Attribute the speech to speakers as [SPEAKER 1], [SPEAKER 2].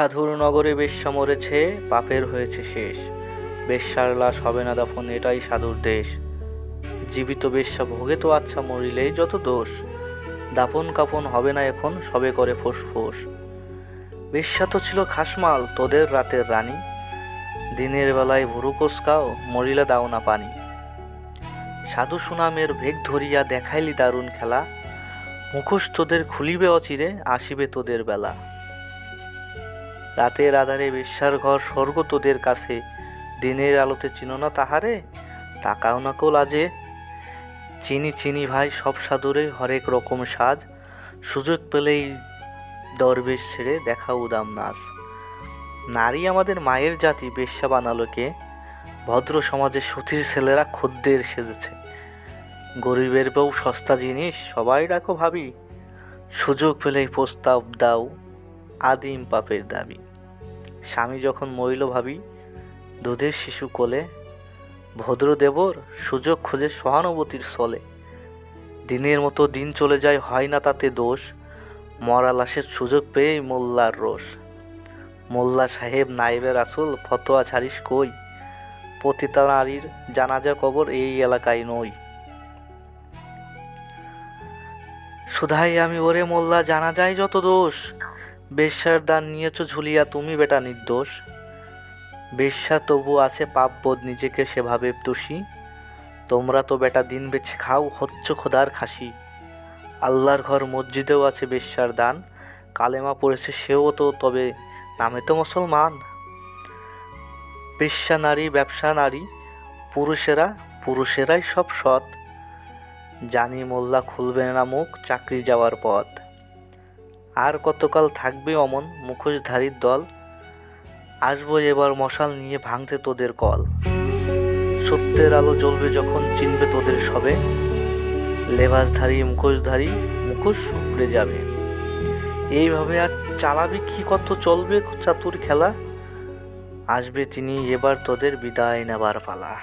[SPEAKER 1] সাধুর নগরে বেশ্যা মরেছে পাপের হয়েছে শেষ। বেশ্যার লাশ হবে না দাফন, এটাই সাধুর দেশ। জীবিত বেশ্যা ভোগে তো আচ্ছা মরিলেই যত দোষ। দাপন কাপন হবে না এখন, সবে করে ফোঁস বেশ্যা তো ছিল খাসমাল, তোদের রাতের রানী। দিনের বেলায় ভুরু কোসকাও, মরিলা দাও না পানি। সাধু সুনামের ভেগ ধরিয়া দেখাইলি দারুণ খেলা। মুখোশ তোদের খুলিবে অচিরে, আসিবে তোদের বেলা। রাতের আধারে বেশ্যার ঘর স্বর্গ তোদের কাছে। দিনের আলোতে চিনো না তাহারে? তাকাও না কো লাজে চিনি চিনি ভাই, সব সাধুরে হরেক রকম সাজ। সুযোগ পেলেই দরবেশ ছেড়ে দেখা উদাম নাচ। নারী আমাদের মায়ের জাতি, বেশ্যা বানালোকে ভদ্র সমাজে সতীর ছেলেরা খদ্দের সেজেছে। গরিবের বউ সস্তা জিনিস, সবাই রাখো ভাবি। সুযোগ পেলেই প্রস্তাব দাও। আদিম পাপের দাবি। স্বামী যখন মরিল ভাবি, দুধের শিশু কোলে, ভদ্রদেবর সুযোগ খোঁজে সহানুভূতির চলে দিনের মতো দিন চলে যায়, হয় না তাতে দোষ। মরা লাশের সুযোগ পেয়ে মোল্লার রোষ। মোল্লা সাহেব নাইবের আসল ফতোয়া ছাড়িস কই? পতিতা নারীর জানাজা কবর এই এলাকায় নই। শুধাই আমি ওরে মোল্লা জানা যায় যত দোষ। বেশ্যার দান নিয়েছ ঝুলিয়া তুমি বেটা নির্দোষ। বেশ্যা তবু আছে পাপবোধ নিজেকে সেভাবে দোষী। তোমরা তো বেটা দিন বেছে খাও, হচ্ছ খোদার খাসি। আল্লাহর ঘর মসজিদেও আছে বেশ্যার দান, কালেমা পড়েছে সেও তো, তবে নামে তো মুসলমান। বেশ্যা নারী, ব্যবসা নারী, পুরুষেরা, পুরুষেরাই সব সৎ। জানি মোল্লা খুলবে না মুখ, চাকরি যাওয়ার পথ। আর কতকাল থাকবে অমন মুখোশধারীর দল? আসব এবার মশাল নিয়ে ভাঙতে তোদের কল। সত্যের আলো জ্বলবে যখন চিনবে তোদের সবে। লেবাসধারী, মুখোশধারী, মুখোশ উপড়ে যাবে। এইভাবে আর চালাবি কি কত চলবে চাতুর খেলা? আসবে তিনি এবার তোদের বিদায় নেবার পালা।